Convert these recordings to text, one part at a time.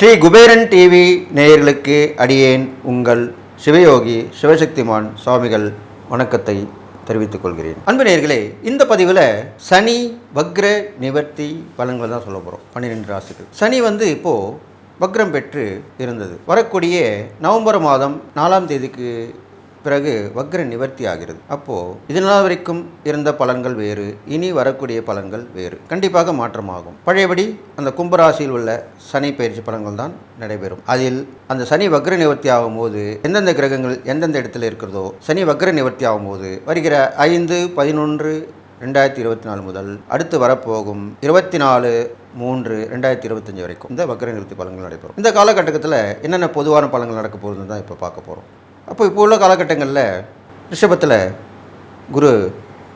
Sri Kuberan TV நேயர்களுக்கு அடியேன் உங்கள் சிவயோகி சிவசக்திமான் சுவாமிகள் வணக்கத்தை தெரிவித்துக் கொள்கிறேன். அன்பு நேயர்களே இந்த பதிவில் சனி வக்ர நிவர்த்தி பலன்கள் தான் சொல்ல போகிறோம் பன்னிரெண்டு ராசிகள். சனி வந்து இப்போது வக்ரம் பெற்று இருந்தது. வரக்கூடிய நவம்பர் மாதம் நாலாம் தேதிக்கு பிறகு வக்ர நிவர்த்தி ஆகிறது. அப்போது இதனால் வரைக்கும் இருந்த பலன்கள் வேறு இனி வரக்கூடிய பலன்கள் வேறு. கண்டிப்பாக மாற்றமாகும். பழையபடி அந்த கும்பராசியில் உள்ள சனி பயிற்சி பலன்கள் தான் நடைபெறும். அதில் அந்த சனி வக்ர நிவர்த்தி ஆகும்போது எந்தெந்த கிரகங்கள் எந்தெந்த இடத்துல இருக்கிறதோ சனி வக்ர நிவர்த்தி ஆகும்போது வருகிற ஐந்து பதினொன்று ரெண்டாயிரத்தி இருபத்தி நாலு முதல் அடுத்து வரப்போகும் இருபத்தி நாலு மூன்று ரெண்டாயிரத்தி இருபத்தஞ்சு வரைக்கும் இந்த வக்ர நிவர்த்தி பலன்கள் நடைபெறும். இந்த காலகட்டத்தில் என்னென்ன பொதுவான பலன்கள் நடக்க போகுதுன்னு தான் இப்போ பார்க்க போகிறோம் அப்போ இப்போ உள்ள காலகட்டங்களில் ரிஷபத்தில் குரு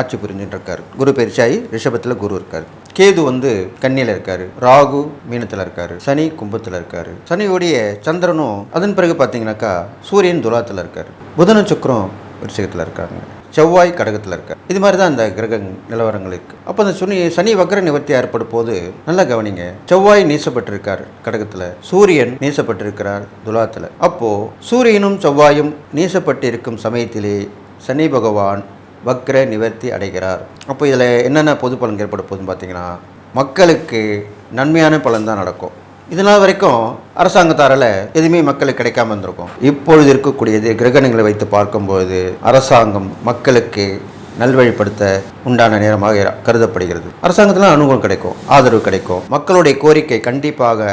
ஆட்சி புரிஞ்சுட்டு இருக்கார் குரு பயிற்சியாகி ரிஷபத்தில் குரு இருக்கார். கேது வந்து கன்னியில் இருக்கார். ராகு மீனத்தில் இருக்கார். சனி கும்பத்தில் இருக்கார். சனியுடைய சந்திரனும் அதன் பிறகு பார்த்தீங்கன்னாக்கா சூரியன் துலாத்தில் இருக்கார். புதனும் சுக்கரம் விஷயத்தில் இருக்காங்க. செவ்வாய் கடகத்தில் இருக்கார் இது மாதிரி தான் அந்த கிரக நிலவரங்கள் இருக்குது அப்போ அந்த சுனி சனி வக்ர நிவர்த்தி ஏற்படும் போது நல்லா கவனிங்க. செவ்வாய் நீசப்பட்டிருக்கார் கடகத்தில். சூரியன் நீசப்பட்டிருக்கிறார் துலாத்தில். அப்போது சூரியனும் செவ்வாயும் நீசப்பட்டிருக்கும் சமயத்திலே சனி பகவான் வக்ர நிவர்த்தி அடைகிறார். அப்போ இதில் என்னென்ன பொது பலன் ஏற்பட போகுதுன்னு பார்த்தீங்கன்னா மக்களுக்கு நன்மையான பலன் தான் நடக்கும். இதனால் வரைக்கும் அரசாங்கத்தாரால் எதுவுமே மக்களுக்கு கிடைக்காம இருந்திருக்கும். இப்பொழுது இருக்கக்கூடியது கிரகணங்களை வைத்து பார்க்கும்போது அரசாங்கம் மக்களுக்கு நல்வழிப்படுத்த உண்டான நேரமாக கருதப்படுகிறது. அரசாங்கத்தில் அனுகூலம் கிடைக்கும் ஆதரவு கிடைக்கும். மக்களுடைய கோரிக்கை கண்டிப்பாக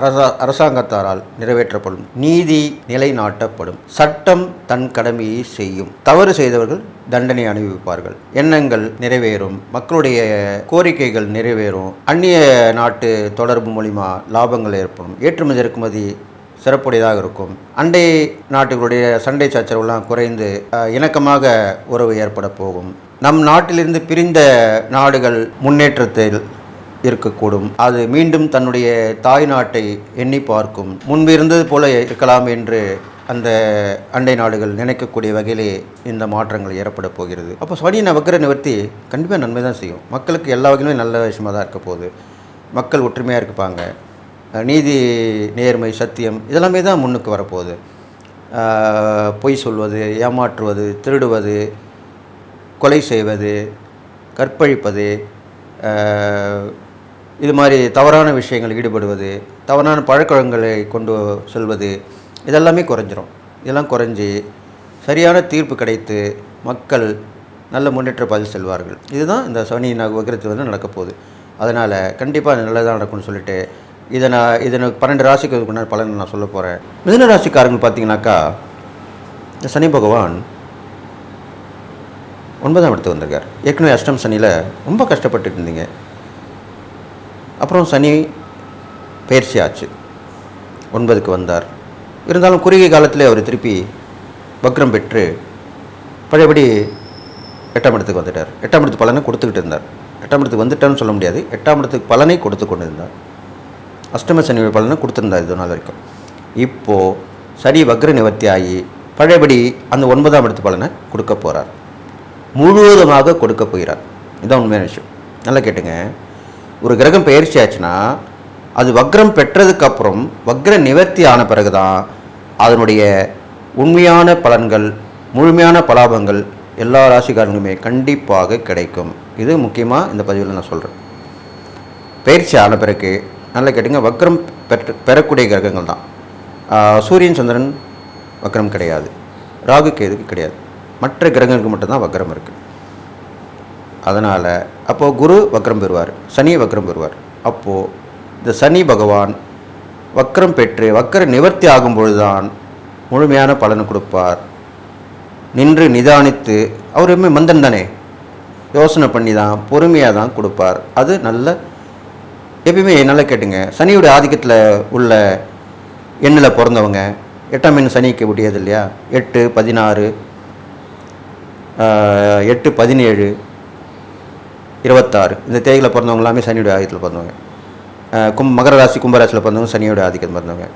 அரசா அரசாங்கத்தாரால் நிறைவேற்றப்படும் நீதி நிலைநாட்டப்படும். சட்டம் தன் கடமையை செய்யும். தவறு செய்தவர்கள் தண்டனை அனுபவிப்பார்கள். எண்ணங்கள் நிறைவேறும். மக்களுடைய கோரிக்கைகள் நிறைவேறும். அந்நிய நாட்டு தொடர்பு மூலிமா லாபங்கள் ஏற்படும். ஏற்றுமதி இறக்குமதி சிறப்புடையதாக இருக்கும். அண்டை நாட்டுகளுடைய சண்டை சச்சரவுலாம் குறைந்து இணக்கமாக உறவு ஏற்பட போகும். நம் நாட்டிலிருந்து பிரிந்த நாடுகள் முன்னேற்றத்தில் இருக்கக்கூடும். அது மீண்டும் தன்னுடைய தாய் நாட்டை எண்ணி பார்க்கும். முன்பு இருந்தது போல இருக்கலாம் என்று அந்த அண்டை நாடுகள் நினைக்கக்கூடிய வகையிலே இந்த மாற்றங்கள் ஏற்பட போகிறது. அப்போ சனி வக்கர நிவர்த்தி கண்டிப்பாக நன்மை தான் செய்யும். மக்களுக்கு எல்லா வகையிலும் நல்ல விஷயமாக தான் இருக்க போகுது. மக்கள் ஒற்றுமையாக இருப்பாங்க. நீதி நேர்மை சத்தியம் இதெல்லாமே தான் முன்னுக்கு வரப்போகுது பொய் சொல்வது ஏமாற்றுவது திருடுவது கொலை செய்வது கற்பழிப்பது இது மாதிரி தவறான விஷயங்கள் ஈடுபடுவது தவறான பழக்கவழக்கங்களை கொண்டு செல்வது இதெல்லாமே குறைஞ்சிரும். இதெல்லாம் குறைஞ்சி சரியான தீர்ப்பு கிடைத்து மக்கள் நல்ல முன்னேற்ற பாதையில் செல்வார்கள். இதுதான் இந்த சனி வகிரத்து வந்து நடக்க போகுது. அதனால் கண்டிப்பாக நல்லதாக நடக்கும்னு சொல்லிட்டு இதை நான் இதை பன்னெண்டு ராசிக்கு உண்டான பலன் நான் சொல்ல போகிறேன் மிதன ராசிக்காரங்க பார்த்தீங்கன்னாக்கா இந்த சனி பகவான் ஒன்பதாம் இடத்துக்கு வந்திருக்கார். ஏற்கனவே அஷ்டம் சனியில் ரொம்ப கஷ்டப்பட்டுட்டு இருந்தீங்க. அப்புறம் சனி பயிற்சி ஆச்சு. ஒன்பதுக்கு வந்தார். இருந்தாலும் குறுகிய காலத்திலே அவர் திருப்பி வக்ரம் பெற்று பழையபடி எட்டாம் இடத்துக்கு வந்துட்டார். எட்டாம் இடத்து பலனை கொடுத்துக்கிட்டு இருந்தார். எட்டாம் இடத்துக்கு வந்துட்டான்னு சொல்ல முடியாது. எட்டாம் இடத்துக்கு பலனை கொடுத்து கொண்டு இருந்தார் அஷ்டம சனி பலனை கொடுத்துருந்தார் இது நாள் வரைக்கும். இப்போது சனி வக்ர நிவர்த்தி ஆகி பழையபடி அந்த ஒன்பதாம் இடத்து பலனை கொடுக்க போகிறார் முழுவதுமாக கொடுக்க போகிறார். இதுதான் உண்மையான விஷயம். நல்லா கேட்டுங்க. ஒரு கிரகம் பயிற்சி ஆச்சுன்னா அது வக்ரம் பெற்றதுக்கப்புறம் வக்ர நிவர்த்தி ஆன பிறகு தான் அதனுடைய உண்மையான பலன்கள் முழுமையான பலாபங்கள் எல்லா ராசிக்காரங்களுமே கண்டிப்பாக கிடைக்கும். இது முக்கியமாக இந்த பதிவில் நான் சொல்கிறேன் பயிற்சி ஆன பிறகு நல்லா கேட்டுங்க வக்ரம் பெற்று பெறக்கூடிய கிரகங்கள் தான். சூரியன் சந்திரன் வக்ரம் கிடையாது. ராகு கேதுக்கு கிடையாது. மற்ற கிரகங்களுக்கு மட்டும்தான் வக்ரம் இருக்குது அதனால் அப்போது குரு வக்ரம் பெறுவார் சனி வக்ரம் பெறுவார். அப்போது இந்த சனி பகவான் வக்ரம் பெற்று வக்கர நிவர்த்தி ஆகும்பொழுது தான் முழுமையான பலன் கொடுப்பார். நின்று நிதானித்து அவர் எப்பவுமே மந்தன் தானே? யோசனை பண்ணி தான் பொறுமையாக தான் கொடுப்பார். அது நல்ல எப்பயுமே நல்லா கேட்டுங்க. சனியுடைய ஆதிக்கத்தில் உள்ள எண்ணில் பிறந்தவங்க எட்டாம் எண் சனிக்கு முடியாது இல்லையா? எட்டு பதினாறு எட்டு பதினேழு இருபத்தாறு. இந்த தேதியில் பிறந்தவங்க எல்லாமே சனியுடைய ஆதிக்கத்தில் பிறந்தவங்க. கும் மகர ராசி கும்பராசியில் பிறந்தவங்க சனியோட ஆதிக்கத்தில் பிறந்தவங்க.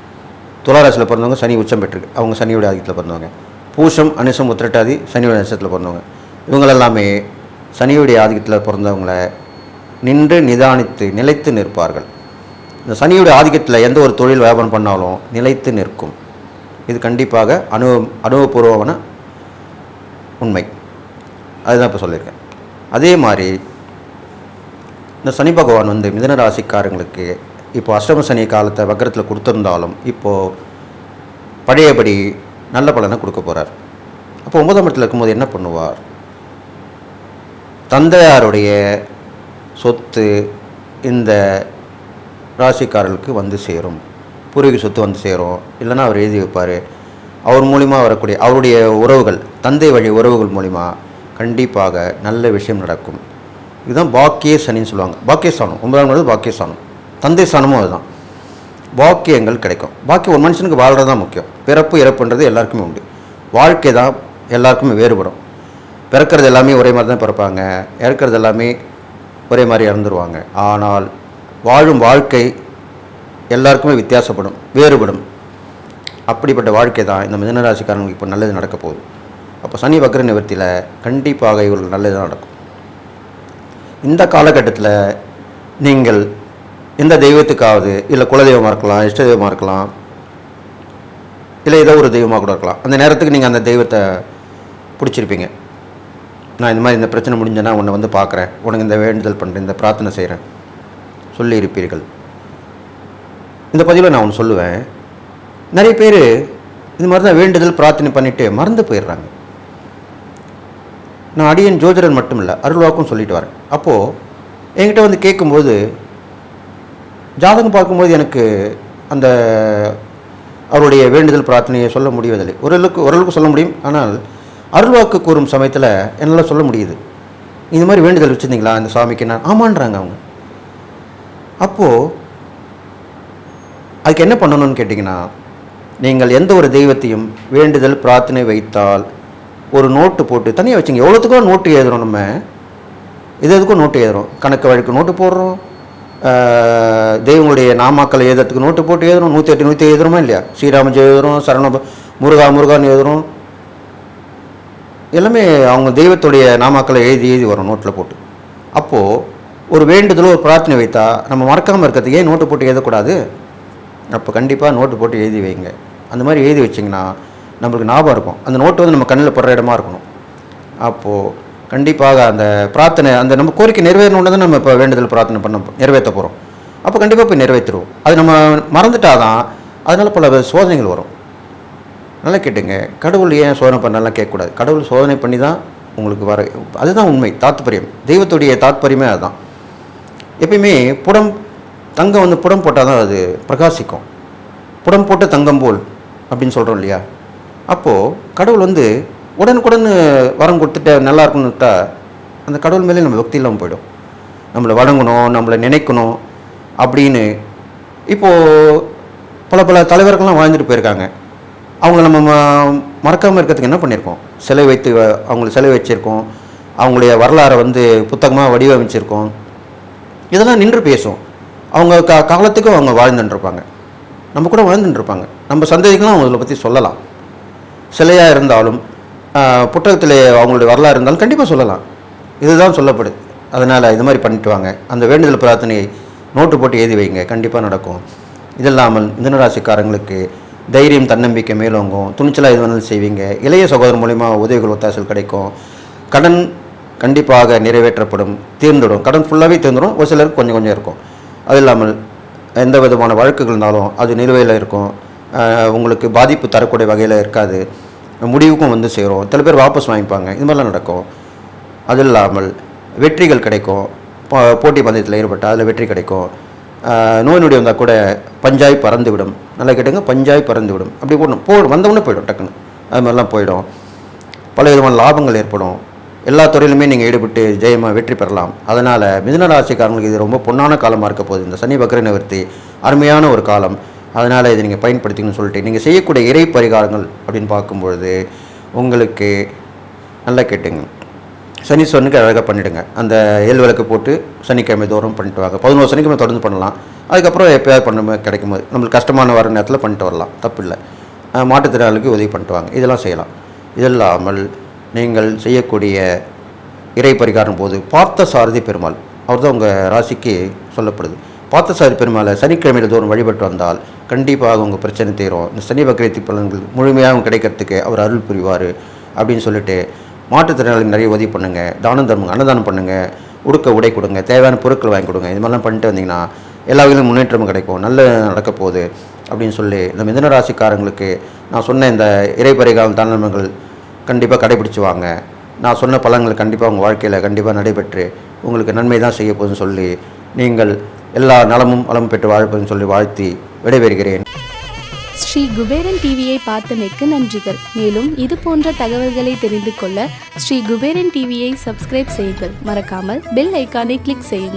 துளாராசியில் பிறந்தவங்க சனி உச்சம் பெற்றிருக்கு. அவங்க சனியோட ஆதிக்கத்தில் பிறந்தவங்க. பூஷம் அனுசம் உத்திரட்டாதி சனியோட நட்சத்திரத்தில் பிறந்தவங்க. இவங்களெல்லாமே சனியுடைய ஆதிக்கத்தில் பிறந்தவங்கள நின்று நிதானித்து நிலைத்து நிற்பார்கள். இந்த சனியுடைய ஆதிக்கத்தில் எந்த ஒரு தொழில் வியாபாரம் பண்ணாலும் நிலைத்து நிற்கும். இது கண்டிப்பாக அனுபவ அனுபவபூர்வமான உண்மை. அதுதான் இப்போ சொல்லியிருக்கேன். அதே மாதிரி இந்த சனி பகவான் வந்து மிதன ராசிக்காரங்களுக்கு இப்போ அஷ்டம சனி காலத்தை வக்கரத்தில் கொடுத்துருந்தாலும் இப்போது பழையபடி நல்ல பலனை கொடுக்க போகிறார் அப்போ ஒன்பதாம் இடத்துல இருக்கும்போது என்ன பண்ணுவார்? தந்தையாருடைய சொத்து இந்த ராசிக்காரர்களுக்கு வந்து சேரும். பூர்வீக சொத்து வந்து சேரும். இல்லைனா அவர் எழுதி வைப்பார். அவர் மூலிமா வரக்கூடிய அவருடைய உறவுகள் தந்தை வழி உறவுகள் மூலிமா கண்டிப்பாக நல்ல விஷயம் நடக்கும். இதுதான் பாக்கிய சனின்னு சொல்லுவாங்க. பாக்கியஸ்தானம். ஒன்பதாம் நாள் பாக்கியஸ்தானம். தந்தை ஸ்தானமும் அதுதான். பாக்கியங்கள் கிடைக்கும். பாக்கியம் ஒரு மனுஷனுக்கு வாழ்கிறது தான் முக்கியம். பிறப்பு இறப்புன்றது எல்லாருக்குமே உண்டு. வாழ்க்கை தான் எல்லாருக்குமே வேறுபடும். பிறக்கிறது எல்லாமே ஒரே மாதிரி தான் பிறப்பாங்க. இறக்கிறது எல்லாமே ஒரே மாதிரி இறந்துருவாங்க. ஆனால் வாழும் வாழ்க்கை எல்லாருக்குமே வித்தியாசப்படும் வேறுபடும். அப்படிப்பட்ட வாழ்க்கை தான் இந்த மிதனராசிக்காரங்களுக்கு இப்போ நல்லது நடக்க போகுது. அப்போ சனி வக்ர நிவர்த்தியில் கண்டிப்பாக இவர்கள் நல்லது நடக்கும். இந்த காலகட்டத்தில் நீங்கள் எந்த தெய்வத்துக்காவது இல்லை குலதெய்வமாக இருக்கலாம் இஷ்ட தெய்வமாக இருக்கலாம் இல்லை ஏதோ ஒரு தெய்வமாக கூட இருக்கலாம். அந்த நேரத்துக்கு நீங்கள் அந்த தெய்வத்தை பிடிச்சிருப்பீங்க. நான் இந்த மாதிரி இந்த பிரச்சனை முடிஞ்சேன்னா உன்னை வந்து பார்க்குறேன் உனக்கு இந்த வேண்டுதல் பண்ணுறேன் இந்த பிரார்த்தனை செய்கிறேன் சொல்லியிருப்பீர்கள். இந்த பதிவில் நான் ஒன்று சொல்லுவேன். நிறைய பேர் இந்த மாதிரி தான் வேண்டுதல் பிரார்த்தனை பண்ணிவிட்டு மறந்து போயிடுறாங்க. நான் அடியன் ஜோதிடன் மட்டும் இல்லை அருள்வாக்கும் சொல்லிட்டு வரேன். அப்போது என்கிட்ட வந்து கேட்கும்போது ஜாதகம் பார்க்கும்போது எனக்கு அந்த அவருடைய வேண்டுதல் பிரார்த்தனையை சொல்ல முடிவதில்லை. ஓரளவுக்கு ஓரளவுக்கு சொல்ல முடியும். ஆனால் அருள்வாக்கு கூறும் சமயத்தில் என்னால் சொல்ல முடியுது. இந்த மாதிரி வேண்டுதல் வச்சுருந்தீங்களா? இந்த சாமிக்கு நான் ஆமான்றாங்க அவங்க. அப்போது அதுக்கு என்ன பண்ணணும்னு கேட்டிங்கன்னா நீங்கள் எந்த ஒரு தெய்வத்தையும் வேண்டுதல் பிரார்த்தனை வைத்தால் ஒரு நோட்டு போட்டு தனியாக வச்சுங்க எவ்வளோத்துக்கும் நோட்டு எழுதுறோம் நம்ம. இது எதுக்கும் நோட்டு எழுதுறோம். கணக்கு வழக்கு நோட்டு போடுறோம். தெய்வங்களுடைய நாமாக்களை எழுதுறதுக்கு நோட்டு போட்டு எழுதுறோம். நூற்றி எட்டு நூற்றி எழுதுறோமா இல்லையா? ஸ்ரீராமஜி எழுதுறோம் சரண முருகா முருகான்னு எழுதுறோம். எல்லாமே அவங்க தெய்வத்துடைய நாமாக்களை எழுதி எழுதி வரும் நோட்டில் போட்டு. அப்போது ஒரு வேண்டுதலோ ஒரு பிரார்த்தனை வைத்தா நம்ம மறக்காமல் இருக்கிறதுக்கு ஏன் நோட்டு போட்டு எழுதக்கூடாது? அப்போ கண்டிப்பாக நோட்டு போட்டு எழுதி வைங்க. அந்த மாதிரி எழுதி வச்சிங்கன்னா நம்மளுக்கு ஞாபகம் இருக்கும். அந்த நோட்டு வந்து நம்ம கண்ணில் படுற இடமா இருக்கணும். அப்போது கண்டிப்பாக அந்த பிரார்த்தனை அந்த நம்ம கோரிக்கை நிறைவேறணுன்னு தான் நம்ம இப்போ வேண்டுதல் பிரார்த்தனை பண்ண நிறைவேற்ற போகிறோம் அப்போ கண்டிப்பாக போய் நிறைவேற்றுருவோம் அது நம்ம மறந்துட்டாதான் அதனால் பல சோதனைகள் வரும். நல்லா கேட்டுங்க. கடவுள் ஏன் சோதனை பண்ணலாம் கேட்கக்கூடாது. கடவுள் சோதனை பண்ணி தான் உங்களுக்கு வர அதுதான் உண்மை தாத்பரியம். தெய்வத்துடைய தாத்பரியமே அதுதான். எப்பயுமே புடம் தங்கம் வந்து புடம் போட்டால் தான் அது பிரகாசிக்கும். புடம் போட்டு தங்கம் போல் அப்படின்னு சொல்கிறோம் இல்லையா? அப்போது கடவுள் வந்து உடனுக்குடன் வரம் கொடுத்துட்டு நல்லா இருக்கணும்ட்டா அந்த கடவுள் மேலே நம்ம பக்தி இல்லாமல் போயிடும். நம்மளை வணங்கணும் நம்மளை நினைக்கணும் அப்படின்னு இப்போது பல பல தலைவர்கள்லாம் வாழ்ந்துட்டு போயிருக்காங்க. அவங்க நம்ம ம- மறக்காமல் இருக்கிறதுக்கு என்ன பண்ணியிருக்கோம்? சிலை வைத்து வ- சிலை வச்சுருக்கோம். அவங்களுடைய வரலாறை வந்து புத்தகமாக வடிவமைச்சிருக்கோம். இதெல்லாம் நின்று பேசும். அவங்க கா காலத்துக்கும் அவங்க வாழ்ந்துட்டுருப்பாங்க நம்ம கூட வாழ்ந்துட்டுருப்பாங்க நம்ம சந்ததிகளும் அவங்கள பற்றி சொல்லலாம். சிலையாக இருந்தாலும் புத்தகத்தில் அவங்களுடைய வரலாறு இருந்தாலும் கண்டிப்பாக சொல்லலாம். இதுதான் சொல்லப்படுது அதனால் இது மாதிரி பண்ணிட்டு வாங்க. அந்த வேண்டுதல் பிரார்த்தனையை நோட்டு போட்டு எழுதி வைங்க. கண்டிப்பாக நடக்கும். இது இல்லாமல் மிதனராசிக்காரங்களுக்கு தைரியம் தன்னம்பிக்கை மேலோங்கும். துணிச்சலாக இது வேணாலும் செய்வீங்க. இளைய சகோதரர் மூலிமா உதவிகள் ஒத்தாசல் கிடைக்கும். கடன் கண்டிப்பாக நிறைவேற்றப்படும். தீர்ந்துடும். கடன் ஃபுல்லாகவே தீர்ந்துடும். ஒரு சிலருக்கு கொஞ்சம் கொஞ்சம் இருக்கும். அது இல்லாமல் எந்த விதமான வழக்குகள் இருந்தாலும் அது நிலுவையில் இருக்கும். உங்களுக்கு பாதிப்பு தரக்கூடிய வகையில் இருக்காது. முடிவுக்கும் வந்து சேரும். சில பேர் வாபஸ் வாங்கிப்பாங்க. இது மாதிரிலாம் நடக்கும். அது இல்லாமல் வெற்றிகள் கிடைக்கும். போ- போட்டி பந்தயத்தில் ஈடுபட்டால் அதில் வெற்றி கிடைக்கும். நோய் நொடி வந்தால் கூட பஞ்சாய் பறந்து விடும் நல்லா கேட்டுங்க பஞ்சாய் பறந்து விடும் அப்படி போடணும். போ வந்தவுடனே போயிடும் டக்குன்னு. அது மாதிரிலாம் போயிடும். பல விதமான லாபங்கள் ஏற்படும். எல்லா துறையிலுமே நீங்கள் ஈடுபட்டு ஜெயமாக வெற்றி பெறலாம். அதனால் மிதுன ராசிக்காரங்களுக்கு இது ரொம்ப பொன்னான காலமாக இருக்க போகுது. இந்த சனி பக்ர நிவர்த்தி அருமையான ஒரு காலம். அதனால் இதை நீங்கள் பயன்படுத்திக்கணும்னு சொல்லிட்டு நீங்கள் செய்யக்கூடிய இறை பரிகாரங்கள் அப்படின்னு பார்க்கும்பொழுது உங்களுக்கு நல்லா கேட்டுங்க. சனீஸ்வரனுக்கு அழகாக பண்ணிவிடுங்க அந்த ஏழு விளக்கு போட்டு சனிக்கிழமை தோறும் பண்ணிட்டு வாங்க. பதினோரு சனிக்கிழமை தொடர்ந்து பண்ணலாம். அதுக்கப்புறம் எப்போயாவது பண்ண கிடைக்கும் போது நம்மளுக்கு கஷ்டமான வர நேரத்தில் பண்ணிட்டு வரலாம். தப்பு இல்லை. மாற்றுத்திறனாளிக்கு உதவி பண்ணிட்டு வாங்க. இதெல்லாம் செய்யலாம். இதில்லாமல் நீங்கள் செய்யக்கூடிய இறை பரிகாரம் போது பார்த்த சாரதி பெருமாள் அவர் தான் உங்கள் ராசிக்கு சொல்லப்படுது. பார்த்தசாரி பெருமாளை சனிக்கிழமையில் தோறும் வழிபட்டு வந்தால் கண்டிப்பாக உங்கள் பிரச்சனை தீரும். இந்த சனி பக்ரீத்தி பலன்கள் முழுமையாகவும் கிடைக்கிறதுக்கு அவர் அருள் புரிவார் அப்படின்னு சொல்லிட்டு மாற்றுத்திறனாளிகள் நிறைய உதவி பண்ணுங்கள் தானம் தர்மம் அன்னதானம் பண்ணுங்கள் உடுக்க உடை கொடுங்க. தேவையான பொருட்கள் வாங்கி கொடுங்க. இது மாதிரிலாம் பண்ணிட்டு வந்தீங்கன்னா எல்லா வகையிலும் முன்னேற்றமும் கிடைக்கும். நல்ல நடக்க போகுது அப்படின்னு சொல்லி இந்த மிதன ராசிக்காரங்களுக்கு நான் சொன்ன இந்த இறைப்பறிகாலம் தானங்கள் கண்டிப்பாக கடைபிடிச்சு வாங்க நான் சொன்ன பலன்கள் கண்டிப்பாக உங்கள் வாழ்க்கையில் கண்டிப்பாக நடைபெற்று உங்களுக்கு நன்மை தான் செய்ய போதுன்னு சொல்லி நீங்கள் எல்லா நலமும் வளமும் பெற்று வாழ்ப்பதுன்னு சொல்லி வாழ்த்தி விடைபெறுகிறேன். ஸ்ரீ குபேரன் டிவியை பார்த்தமைக்கு நன்றிகள். மேலும் இது போன்ற தகவல்களை தெரிந்து கொள்ள ஸ்ரீ குபேரன் டிவியை சப்ஸ்கிரைப் செய்யுங்கள். மறக்காமல் பெல் ஐக்கானை கிளிக் செய்யுங்கள்.